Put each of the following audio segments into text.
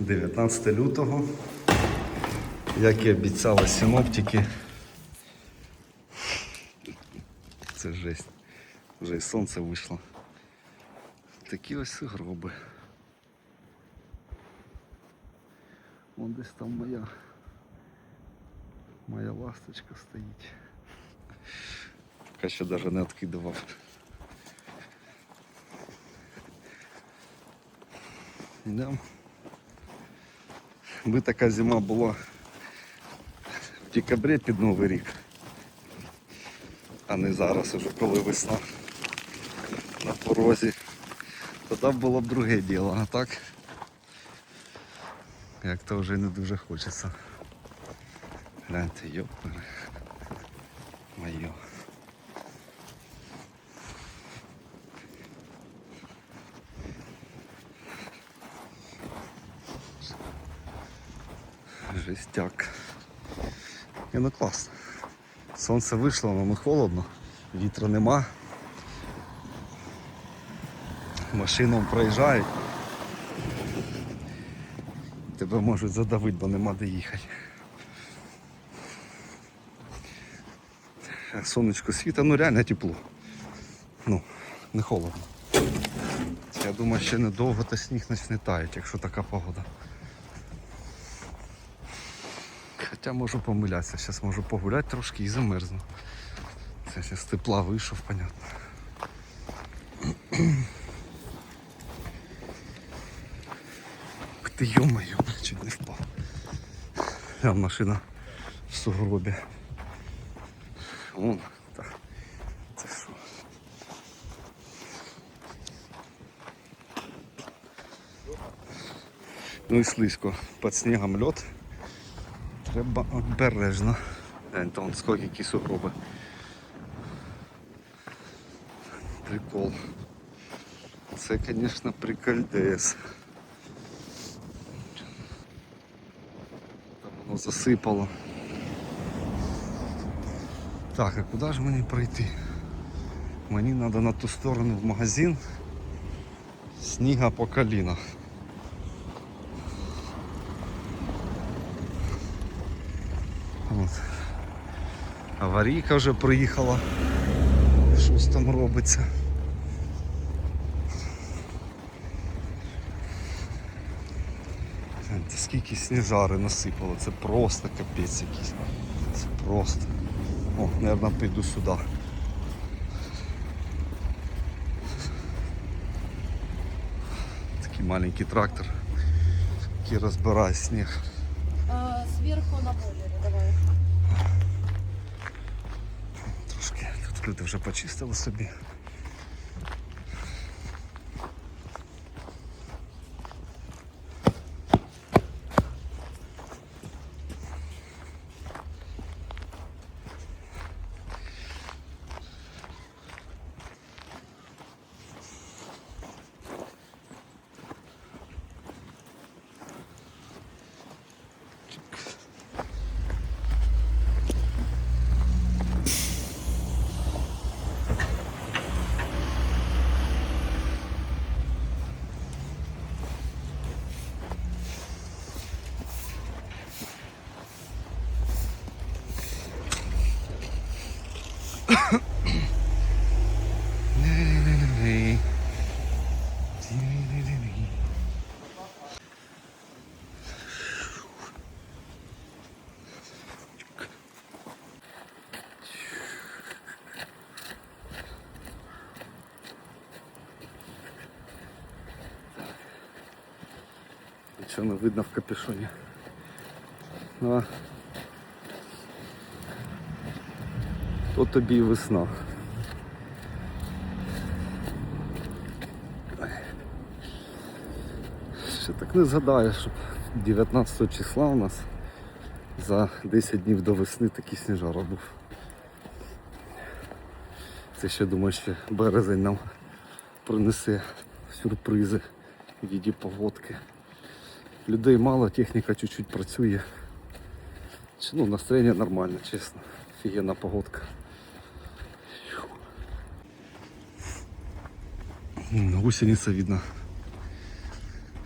19 лютого. Як і обіцяли синоптики. Це жесть. Вже і сонце вийшло. Такі ось сугроби. Вон десь там моя. Моя ласточка стоїть. Поки ще навіть не відкидував. Да. Би така зима була в декабрі під Новий рік, а не зараз уже коли весна на порозі. Тоді було б друге діло, а так як то вже не дуже хочеться. Гляньте, йопери. Моє. Не, ну класно. Сонце вийшло, але не холодно, вітру нема. Машином проїжджають. Тебе можуть задавити, бо нема де їхати. Сонечко світа, ну реально тепло. Ну, не холодно. Я думаю, ще недовго та сніг почне таять, якщо така погода. Хоча можу помилятися, зараз можу погуляти трошки і замерзну. Це ще з тепла вийшов, понятно. Ти йо-моє, чуть не впав. Там машина в сугробі. Вон, так. Це що? Ну і слизько. Під снігом льот. Треба обережно. Вон скільки які сугроби. Прикол. Це, звісно, прикольдес. Там воно засипало. Так, а куди ж мені пройти? Мені треба на ту сторону в магазин. Сніга по колінах. От. Аварійка вже приїхала. Щось там робиться. Гляньте, скільки сніжари насипало, це просто капець якийсь. Це просто. О, мабуть, піду сюди. Такий маленький трактор, який розбирає сніг. А, сверху на бойлере люди вже почистили собі. Нічого не видно в капюшоні. А. То тобі і весна. Ще так не згадаю, щоб 19 числа у нас за 10 днів до весни такий сніжара був. Це ще думаю, що березень нам принесе сюрпризи в віді погодки. Людей мало, техніка чуть-чуть працює. Ну, настроєння нормальне, чесно. Офігенна погодка. Гусениця видно.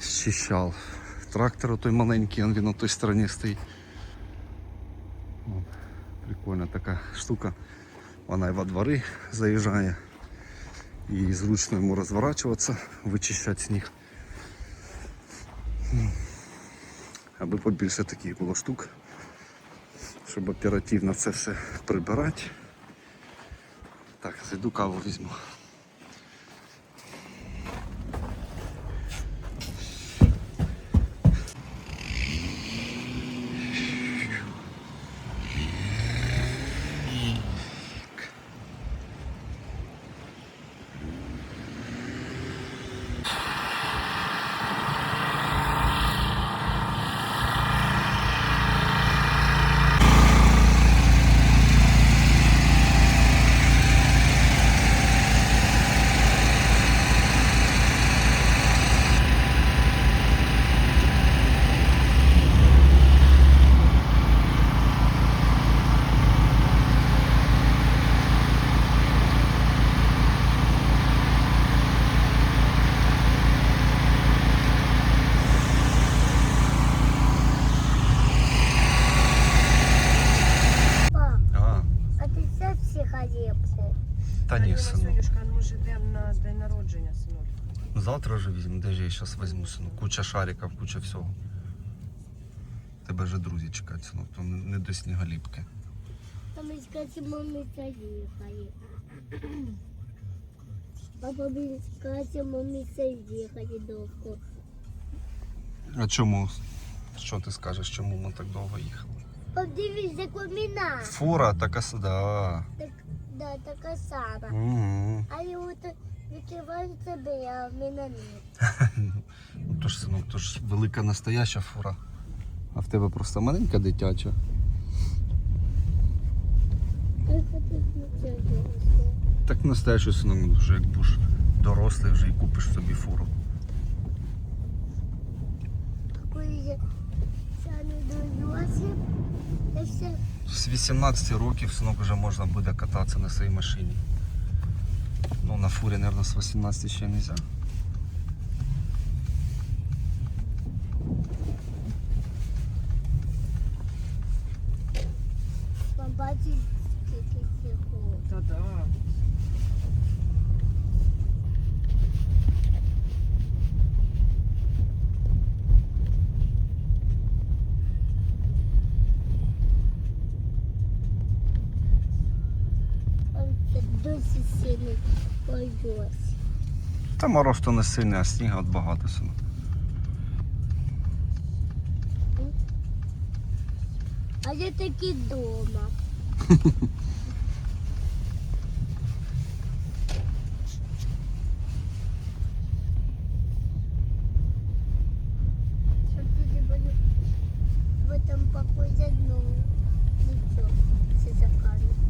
Щищал. Трактор той маленький, он він на той стороні стоїть. Прикольна така штука. Вона і во двори заїжджає. І зручно йому розворачуватися, вичищати сніг. Аби побільше таких було штук, щоб оперативно це все прибирати. Так, зайду каву візьму. Пап, А, а ти це психолепку? Сонюшка, ми ж йдемо на день народження, синок. Завтра же візьму, де ж я зараз візьму, сину. Куча шариків, куча всього. Тебе вже друзі чекають, синок, то не не до сніголіпки. Там ми з мами заїхали. Папа, ми з мами заїхали довго. А чому? Що ти скажеш, чому ми так довго їхали? Подивись, за коміна. Фура така сюда. Так, да, така сама. Угу. Але от відкриваю тебе, а в мене ні. Ну то ж, синок, то ж велика настояща фура. А в тебе просто маленька дитяча. Так настоящий синок, вже як будеш дорослий вже і купиш собі фуру. Коли я сяду до Йосип, я все З 18 років синок вже можна буде кататися на своїй машині. Ну, на фурі, мабуть, з 18 ще не можна. побачив скільки всього. Досі сильний пойос. Та мороз то не сильний, а снігу от багато синок. А я таки дома. Смотрите, в этом похоже, но ничего, все закажут.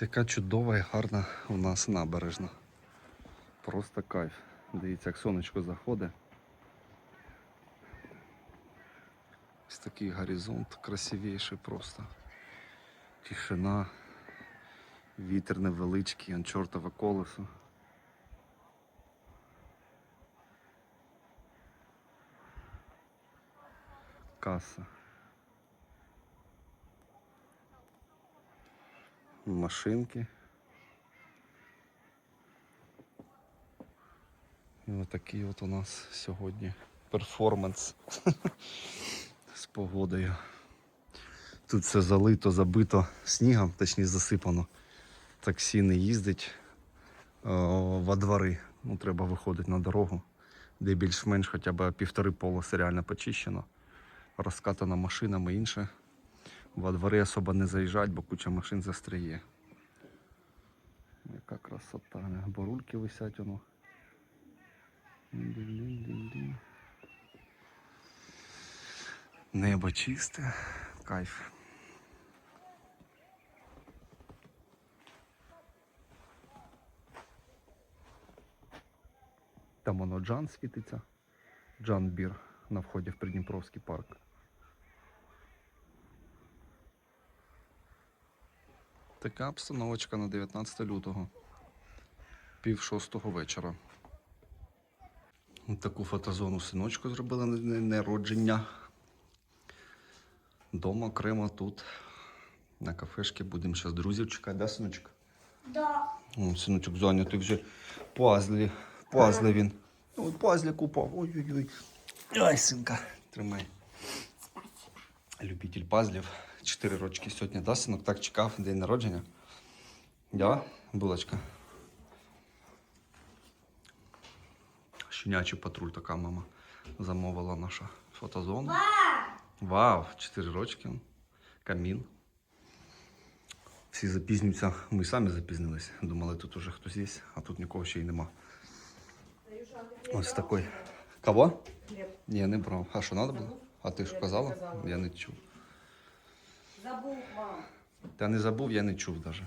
Яка чудова і гарна у нас набережна. Просто кайф. Дивіться, як сонечко заходить. Ось такий горизонт красивіший просто. Тишина. Вітер невеличкий, он чортове колесо. Каса. Машинки. І отакий от у нас сьогодні перформанс з погодою. Тут все залито, забито снігом, точніше засипано. Таксі не їздить во двори. Ну, треба виходити на дорогу, де більш-менш хоча б півтори полоси реально почищено. Розкатано машинами інше. Во дворі особо не заїжджать, бо куча машин застряє. Яка красота. Борульки висять воно. Небо чисте, кайф. Там воно Джан світиться. Джан Бір на вході в Придніпровський парк. Така обстановочка на 19 лютого. Пів шостого вечора. Таку фотозону синочку зробили на день народження. Дома окремо тут. На кафешці будемо зараз друзів чекати, да, синочок? Да. О, синочок зайнятий вже пазлі. Пазли він. Ой, пазлі купав. Ой-ой-ой. Ай, синка, тримай. Любитель пазлів. Чотири рочки сьогодні, да, синок? Так чекав день народження. Да, булочка. Щенячий патруль така мама замовила наша фотозона. Вау, 4 рочки. Камін. Всі запізнюються. Ми самі запізнились. Думали, тут уже хтось є, а тут нікого ще й нема. Ось такий. Кого? Ні, не брав. А що треба було? А ти ж казала. Я не чув. Забув, вам. Та не забув, я не чув навіть.